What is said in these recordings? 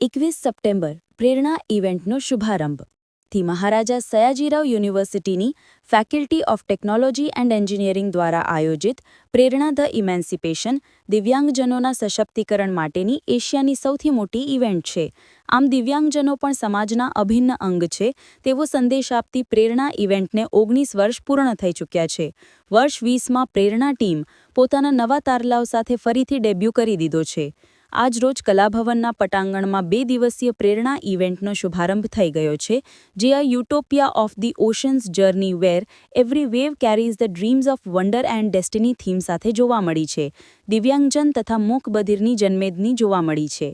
એકવીસ સપ્ટેમ્બર, પ્રેરણા ઇવેન્ટનો શુભારંભ. થી મહારાજા સયાજીરાવ યુનિવર્સિટીની faculty of technology and engineering દ્વારા આયોજિત પ્રેરણા ધ ઇમેન્સિપેશન દિવ્યાંગજનોના સશક્તિકરણ માટેની એશિયાની સૌથી મોટી ઇવેન્ટ છે. આમ દિવ્યાંગજનો પણ સમાજના અભિન્ન અંગ છે, તેવો સંદેશ આપતી પ્રેરણા ઇવેન્ટને ઓગણીસ વર્ષ પૂર્ણ થઈ ચૂક્યા છે. વર્ષ વીસમાં પ્રેરણા ટીમ પોતાના નવા તારલાઓ સાથે ફરીથી ડેબ્યુ કરી દીધો છે. આજરોજ કલાભવનના પટાંગણમાં બે દિવસીય પ્રેરણા ઇવેન્ટનો શુભારંભ થઈ ગયો છે, જે આ utopia of the oceans journey where every wave carries the dreams of wonder and destiny theme સાથે જોવા મળી છે. દિવ્યાંગજન તથા મૂક બધિરની જન્મેદની જોવા મળી છે.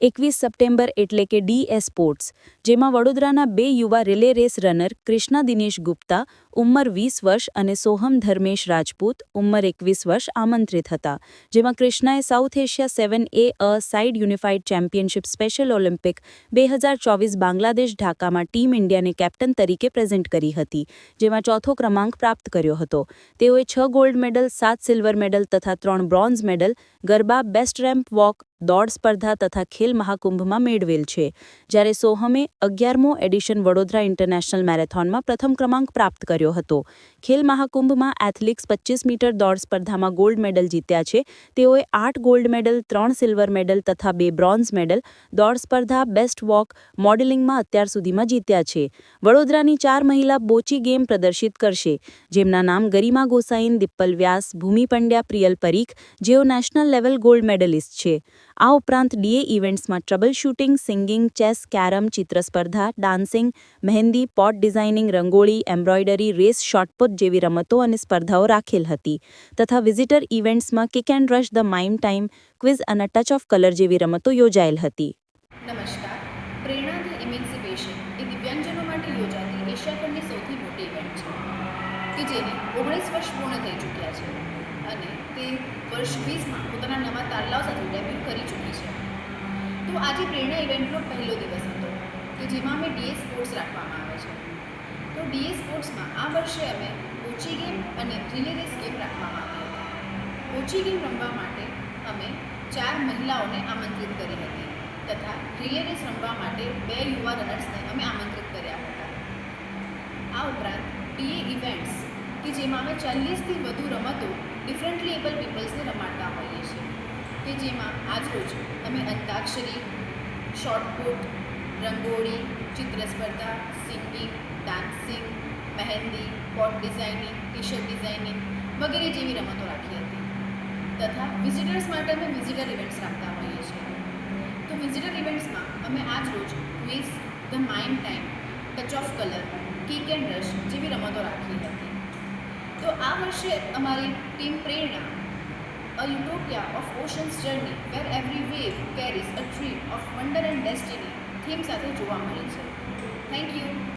એકવીસ સપ્ટેમ્બર એટલે કે ડીએસ સ્પોર્ટ્સ, જેમાં વડોદરાના બે યુવા relay race runner Krishna Dinesh Gupta ઉંમર વીસ વર્ષ અને સોહમ ધર્મેશ રાજપૂત ઉંમર એકવીસ વર્ષ આમંત્રિત હતા, જેમાં કૃષ્ણાએ South Asia seven a a side unified championship special Olympic બે હજાર ચોવીસ બાંગ્લાદેશ ઢાકામાં ટીમ ઇન્ડિયાને કેપ્ટન તરીકે પ્રેઝન્ટ કરી હતી, જેમાં ચોથો ક્રમાંક પ્રાપ્ત કર્યો હતો. તેઓએ છ ગોલ્ડ મેડલ, સાત સિલ્વર મેડલ તથા ત્રણ bronze medal, garba, best ramp walk, દોડ સ્પર્ધા તથા ખેલ મહાકુંભમાં મેળવેલ છે. જ્યારે સોહમે અગિયારમો એડિશન વડોદરા ઇન્ટરનેશનલ મેરેથોનમાં પ્રથમ ક્રમાંક પ્રાપ્ત કર્યો હતો. ખેલ મહાકુંભમાં એથ્લેટિક્સ પચીસ મીટર દોડ સ્પર્ધામાં ગોલ્ડ મેડલ જીત્યા છે. તેઓએ આઠ ગોલ્ડ મેડલ, ત્રણ સિલ્વર મેડલ તથા બે બ્રોન્ઝ મેડલ દોડ સ્પર્ધા બેસ્ટ વોક મોડેલિંગમાં અત્યાર સુધીમાં જીત્યા છે. વડોદરાની ચાર મહિલા બોચી ગેમ પ્રદર્શિત કરશે. જેમના નામ ગરિમા ગોસાઈન, દિપ્પલ વ્યાસ, ભૂમિ પંડ્યા, પ્રિયલ પરીખ જેઓ નેશનલ લેવલ ગોલ્ડ મેડલિસ્ટ છે. આ ઉપરાંત ડીએ ઇવેન્ટ્સમાં trouble shooting singing, chess, carrom ચિત્ર સ્પર્ધા dancing, mehndi, pot designing, rangoli, embroidery, race shot put જેવી રમતો અને સ્પર્ધાઓ રાખેલ હતી તથા visitor ઇવેન્ટ્સમાં kick and rush the mime time quiz અને ટચ ઓફ કલર જેવી રમતો યોજાયેલ હતી. નમસ્કાર. પ્રેરણા ધ ઓગણીસ વર્ષ પૂર્ણ થઈ ચૂક્યા છે અને તે વર્ષ વીસમાં પોતાના નવા તારલાઓ સાથે ડેબ્યુ કરી ચૂકી છે. તો આજે પ્રેરણા ઇવેન્ટનો પહેલો દિવસ હતો, કે જેમાં અમે ડીએ સ્પોર્ટ્સ રાખવામાં આવે છે. તો ડીએ સ્પોર્ટ્સમાં આ વર્ષે અમે ઓછી ગેમ અને રિલે રેસ ગેમ રાખવામાં આવી હતી. ઓછી ગેમ રમવા માટે અમે ચાર મહિલાઓને આમંત્રિત કરી હતી તથા રિલે રેસ રમવા માટે બે યુવા રનર્સને અમે આમંત્રિત કર્યા હતા. આ ઉપરાંત ડીએ ઇવેન્ટ્સ કે જેમાં અમે ચાલીસથી વધુ રમતો ડિફરન્ટલી એબલ પીપલ્સને રમાડતા હોઈએ છીએ. કે જેમાં આજરોજ અમે અંતાક્ષરી શોર્ટપુટ રંગોળી ચિત્ર સ્પર્ધા singing dancing mehndi pot designing T shirt designing વગેરે જેવી રમતો રાખી હતી. તથા વિઝિટર્સ માટે અમે વિઝિટર ઇવેન્ટ્સ રાખતા હોઈએ છીએ. તો વિઝિટર ઇવેન્ટ્સમાં અમે આજ રોજ quiz the mind time touch of colour kick and rush જેવી રમતો રાખી વર્ષે અમારી team Prerana a utopia of oceans journey where every wave carries a dream of wonder and destiny theme સાથે જોવા મળે છે. Thank you